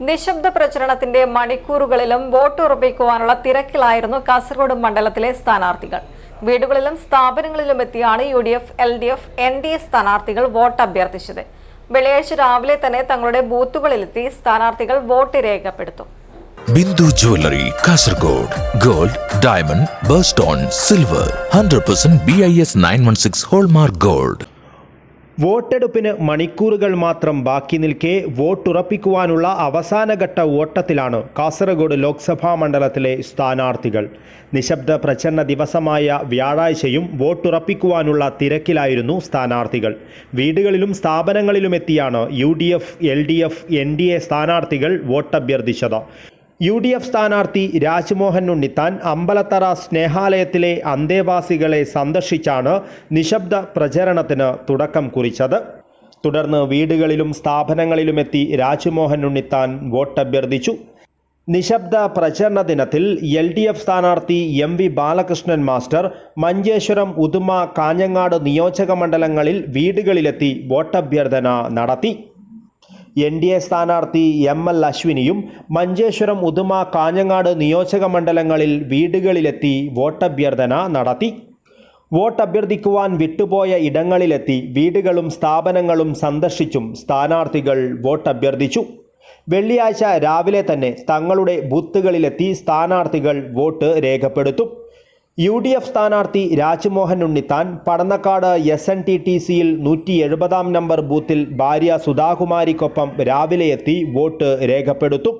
നിശബ്ദ പ്രചരണത്തിന്റെ മണിക്കൂറുകളിലും വോട്ട് ഉറപ്പിക്കുവാനുള്ള തിരക്കിലായിരുന്നു കാസർഗോഡ് മണ്ഡലത്തിലെ സ്ഥാനാർത്ഥികൾ. വീടുകളിലും സ്ഥാപനങ്ങളിലും എത്തിയാണ് U D F L D F N D A സ്ഥാനാർത്ഥികൾ വോട്ട് അഭ്യർത്ഥിച്ചത്. വെള്ളിയാഴ്ച രാവിലെ തന്നെ തങ്ങളുടെ ബൂത്തുകളിലെത്തി സ്ഥാനാർത്ഥികൾ വോട്ട് രേഖപ്പെടുത്തും. Bindu jewellery Kasaragod. Gold diamond birthstone silver. Hundred percent B I S nine one six hallmark gold. വോട്ടെടുപ്പിന് മണിക്കൂറുകൾ മാത്രം ബാക്കി നിൽക്കെ വോട്ടുറപ്പിക്കുവാനുള്ള അവസാനഘട്ട ഓട്ടത്തിലാണ് കാസർഗോഡ് ലോക്സഭാ മണ്ഡലത്തിലെ സ്ഥാനാർത്ഥികൾ. നിശബ്ദ പ്രചരണ ദിവസമായ വ്യാഴാഴ്ചയും വോട്ടുറപ്പിക്കുവാനുള്ള തിരക്കിലായിരുന്നു സ്ഥാനാർത്ഥികൾ. വീടുകളിലും സ്ഥാപനങ്ങളിലും എത്തിയാണ് U D F L D F N D A സ്ഥാനാർത്ഥികൾ വോട്ടഭ്യർത്ഥിച്ചത്. യു ഡി എഫ് സ്ഥാനാർത്ഥി രാജ്മോഹൻ ഉണ്ണിത്താൻ അമ്പലത്തറ സ്നേഹാലയത്തിലെ അന്തേവാസികളെ സന്ദർശിച്ചാണ് നിശബ്ദ പ്രചരണത്തിന് തുടക്കം കുറിച്ചത്. തുടർന്ന് വീടുകളിലും സ്ഥാപനങ്ങളിലുമെത്തി രാജ്മോഹൻ ഉണ്ണിത്താൻ വോട്ട് വോട്ടഭ്യർത്ഥിച്ചു നിശബ്ദ പ്രചരണ ദിനത്തിൽ എൽ ഡി എഫ് സ്ഥാനാർത്ഥി M V Balakrishnan master Manjeshwaram Uduma Kanhangad നിയോജക മണ്ഡലങ്ങളിൽ വീടുകളിലെത്തി വോട്ടഭ്യർത്ഥന നടത്തി. എൻ ഡി എ സ്ഥാനാർത്ഥി എം എൽ അശ്വിനിയും മഞ്ചേശ്വരം ഉദുമ കാഞ്ഞങ്ങാട് നിയോജക മണ്ഡലങ്ങളിൽ വീടുകളിലെത്തി വോട്ടഭ്യർത്ഥന നടത്തി. വോട്ട് വോട്ടഭ്യർത്ഥിക്കുവാൻ വിട്ടുപോയ ഇടങ്ങളിലെത്തി വീടുകളും സ്ഥാപനങ്ങളും സന്ദർശിച്ചും സ്ഥാനാർത്ഥികൾ വോട്ടഭ്യർത്ഥിച്ചു. വെള്ളിയാഴ്ച രാവിലെ തന്നെ തങ്ങളുടെ ബൂത്തുകളിലെത്തി സ്ഥാനാർത്ഥികൾ വോട്ട് രേഖപ്പെടുത്തും. യു ഡി എഫ് സ്ഥാനാർത്ഥി Rajmohan Unnithan Padannakkad S N T T സിയിൽ നൂറ്റി എഴുപതാം നമ്പർ ബൂത്തിൽ ഭാര്യ സുധാകുമാരിക്കൊപ്പം രാവിലെ എത്തി വോട്ട് രേഖപ്പെടുത്തും.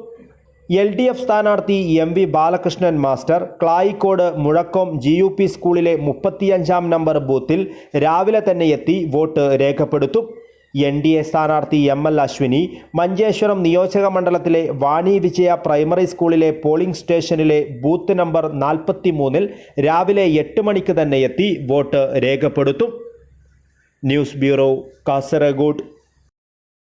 എൽ ഡി എഫ് സ്ഥാനാർത്ഥി M V Balakrishnan master Klayikode Muzhakkom G U P സ്കൂളിലെ മുപ്പത്തിയഞ്ചാം നമ്പർ ബൂത്തിൽ രാവിലെ തന്നെ എത്തി വോട്ട് രേഖപ്പെടുത്തും. എൻ ഡി എ സ്ഥാനാർത്ഥി എം എൽ അശ്വിനി മഞ്ചേശ്വരം നിയോജക മണ്ഡലത്തിലെ വാണി വിജയ പ്രൈമറി സ്കൂളിലെ പോളിംഗ് സ്റ്റേഷനിലെ ബൂത്ത് നമ്പർ നാൽപ്പത്തി മൂന്നിൽ രാവിലെ എട്ട് മണിക്ക് തന്നെ എത്തി വോട്ട് രേഖപ്പെടുത്തും. News bureau Kasaragod.